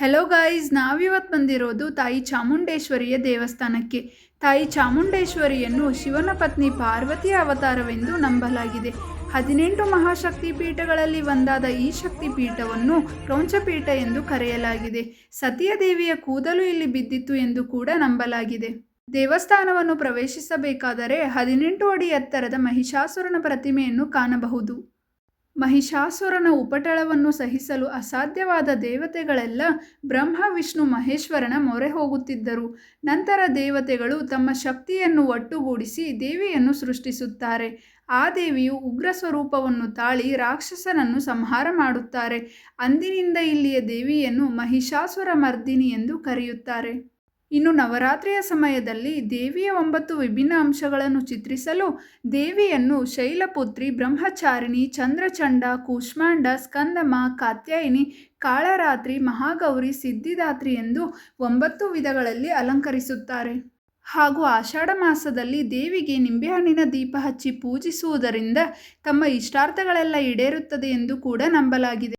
Hello guys ನಾವಿವತ್ತು ಬಂದಿರೋದು ತಾಯಿ ಚಾಮುಂಡೇಶ್ವರಿಯ ದೇವಸ್ಥಾನಕ್ಕೆ. ತಾಯಿ ಚಾಮುಂಡೇಶ್ವರಿಯನ್ನು ಶಿವನ ಪತ್ನಿ ಪಾರ್ವತಿಯ ಅವತಾರವೆಂದು ನಂಬಲಾಗಿದೆ. ಹದಿನೆಂಟು ಮಹಾಶಕ್ತಿ ಪೀಠಗಳಲ್ಲಿ ಒಂದಾದ ಈ ಶಕ್ತಿ ಪೀಠವನ್ನು ಕ್ರೌಂಚಪೀಠ ಎಂದು ಕರೆಯಲಾಗಿದೆ. ಸತಿಯ ದೇವಿಯ ಕೂದಲು ಇಲ್ಲಿ ಬಿದ್ದಿತ್ತು ಎಂದು ಕೂಡ ನಂಬಲಾಗಿದೆ. ದೇವಸ್ಥಾನವನ್ನು ಪ್ರವೇಶಿಸಬೇಕಾದರೆ ಹದಿನೆಂಟು ಅಡಿ ಎತ್ತರದ ಮಹಿಷಾಸುರನ ಪ್ರತಿಮೆಯನ್ನು ಕಾಣಬಹುದು. ಮಹಿಷಾಸುರನ ಉಪಟಳವನ್ನು ಸಹಿಸಲು ಅಸಾಧ್ಯವಾದ ದೇವತೆಗಳೆಲ್ಲ ಬ್ರಹ್ಮ, ವಿಷ್ಣು, ಮಹೇಶ್ವರನ ಮೊರೆ ಹೋಗುತ್ತಿದ್ದರು. ನಂತರ ದೇವತೆಗಳು ತಮ್ಮ ಶಕ್ತಿಯನ್ನು ಒಟ್ಟುಗೂಡಿಸಿ ದೇವಿಯನ್ನು ಸೃಷ್ಟಿಸುತ್ತಾರೆ. ಆ ದೇವಿಯು ಉಗ್ರ ಸ್ವರೂಪವನ್ನು ತಾಳಿ ರಾಕ್ಷಸನನ್ನು ಸಂಹಾರ ಮಾಡುತ್ತಾರೆ. ಅಂದಿನಿಂದ ಇಲ್ಲಿಯ ದೇವಿಯನ್ನು ಮಹಿಷಾಸುರ ಮರ್ದಿನಿ ಎಂದು ಕರೆಯುತ್ತಾರೆ. ಇನ್ನು ನವರಾತ್ರಿಯ ಸಮಯದಲ್ಲಿ ದೇವಿಯ ಒಂಬತ್ತು ವಿಭಿನ್ನ ಅಂಶಗಳನ್ನು ಚಿತ್ರಿಸಲು ದೇವಿಯನ್ನು ಶೈಲಪುತ್ರಿ, ಬ್ರಹ್ಮಚಾರಿಣಿ, ಚಂದ್ರಚಂಡ, ಕೂಷ್ಮಾಂಡ, ಸ್ಕಂದಮ, ಕಾತ್ಯಾಯಿನಿ, ಕಾಳರಾತ್ರಿ, ಮಹಾಗೌರಿ, ಸಿದ್ಧಿದಾತ್ರಿ ಎಂದು ಒಂಬತ್ತು ವಿಧಗಳಲ್ಲಿ ಅಲಂಕರಿಸುತ್ತಾರೆ. ಹಾಗೂ ಆಷಾಢ ಮಾಸದಲ್ಲಿ ದೇವಿಗೆ ನಿಂಬೆಹಣ್ಣಿನ ದೀಪ ಹಚ್ಚಿ ಪೂಜಿಸುವುದರಿಂದ ತಮ್ಮ ಇಷ್ಟಾರ್ಥಗಳೆಲ್ಲ ಈಡೇರುತ್ತದೆ ಎಂದು ಕೂಡ ನಂಬಲಾಗಿದೆ.